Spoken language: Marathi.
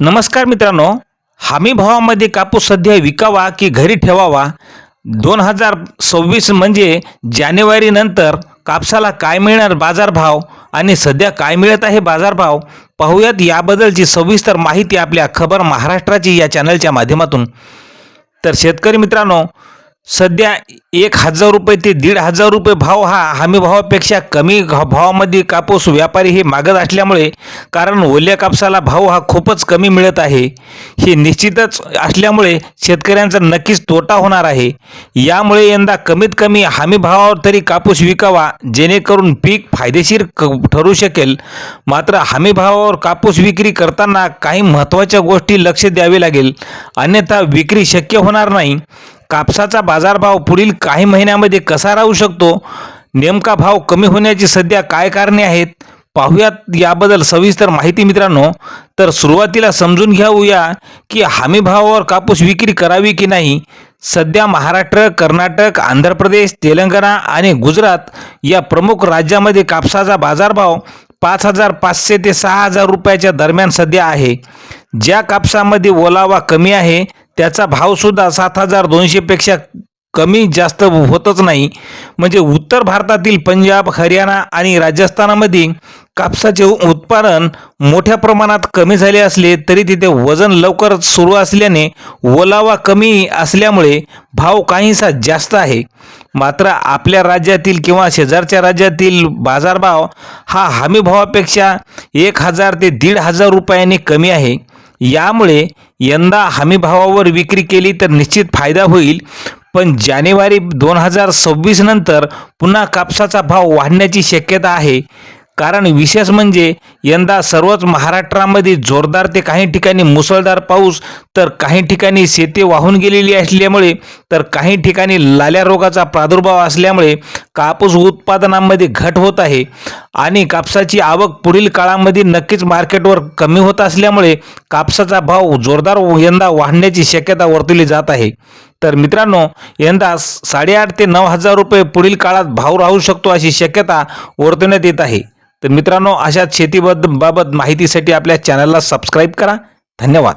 नमस्कार मित्रांनो हमी भावामध्ये कापूस सध्या विकावा की घरी ठेवावा? दोन हजार सव्वीस म्हणजे जानेवारीनंतर कापसाला काय मिळणार बाजारभाव आणि सध्या काय मिळत आहे बाजारभाव? पाहूयात याबद्दलची सविस्तर माहिती आपल्या खबर महाराष्ट्राची या चॅनलच्या माध्यमातून. तर शेतकरी मित्रांनो सध्या एक हजार रुपये ते दीड हजार रुपये भाव हा हमी भावापेक्षा कमी भावामध्ये कापूस व्यापारी हे मागत असल्यामुळे कारण ओल्या कापसाला भाव हा खूपच कमी मिळत आहे. हे निश्चितच असल्यामुळे शेतकऱ्यांचा नक्कीच तोटा होणार आहे. यामुळे यंदा कमीत कमी हमी भावावर तरी कापूस विकावा जेणेकरून पीक फायदेशीर क ठरू शकेल. मात्र हमी भावावर कापूस विक्री करताना काही महत्त्वाच्या गोष्टी लक्ष द्यावे लागेल. अन्यथा विक्री शक्य होणार नाही. कापसाचा बाजारभाव पुढील काही महिन्यामध्ये कसा राहू शकतो? नेमका भाव कमी होण्याची सध्या काय कारणे आहेत? पाहूयात याबद्दल सविस्तर माहिती मित्रांनो. तर सुरुवातीला समजून घेऊया की हमी भावावर कापूस विक्री करावी की नाही? सध्या महाराष्ट्र कर्नाटक आंध्र प्रदेश तेलंगणा आणि गुजरात या प्रमुख राज्यामध्ये कापसाचा बाजारभाव पाच हजार पाचशे ते सहा हजार रुपयाच्या दरम्यान सध्या आहे. ज्या कापसामध्ये ओलावा कमी आहे त्याचा भावसुद्धा सात हजार दोनशेपेक्षा कमी जास्त होतच नाही. म्हणजे उत्तर भारतातील पंजाब हरियाणा आणि राजस्थानामध्ये कापसाचे उत्पादन मोठ्या प्रमाणात कमी झाले असले तरी तिथे वजन लवकर सुरू असल्याने ओलावा कमी असल्यामुळे भाव काहीसा जास्त आहे. मात्र आपल्या राज्यातील किंवा शेजारच्या राज्यातील बाजारभाव हा हमीभावापेक्षा एक हजार ते दीड हजार रुपयांनी कमी आहे. यामुळे यंदा हमीभावावर विक्री केली तर निश्चित फायदा होईल. पण जानेवारी दोन हजार सव्वीस नंतर पुन्हा कापसाचा भाव वाढण्याची शक्यता आहे. कारण विशेष म्हणजे यंदा सर्वच महाराष्ट्रामध्ये जोरदार ते काही ठिकाणी मुसळधार पाऊस तर काही ठिकाणी शेती वाहून गेलेली असल्यामुळे तर काही ठिकाणी लाल्या रोगाचा प्रादुर्भाव असल्यामुळे कापूस उत्पादनामध्ये घट होत आहे. आणि कापसाची आवक पुढील काळामध्ये नक्कीच मार्केटवर कमी होत असल्यामुळे कापसाचा भाव जोरदार यंदा वाढण्याची शक्यता वर्तवली जात आहे. तर मित्रांनो यंदा साडेआठ ते नऊ हजार रुपये पुढील काळात भाव राहू शकतो अशी शक्यता वर्तवण्यात येत आहे. तर मित्रांनो अशाच शेतीबद्दल बाबत माहितीसाठी आपल्या चॅनलला सबस्क्राईब करा. धन्यवाद.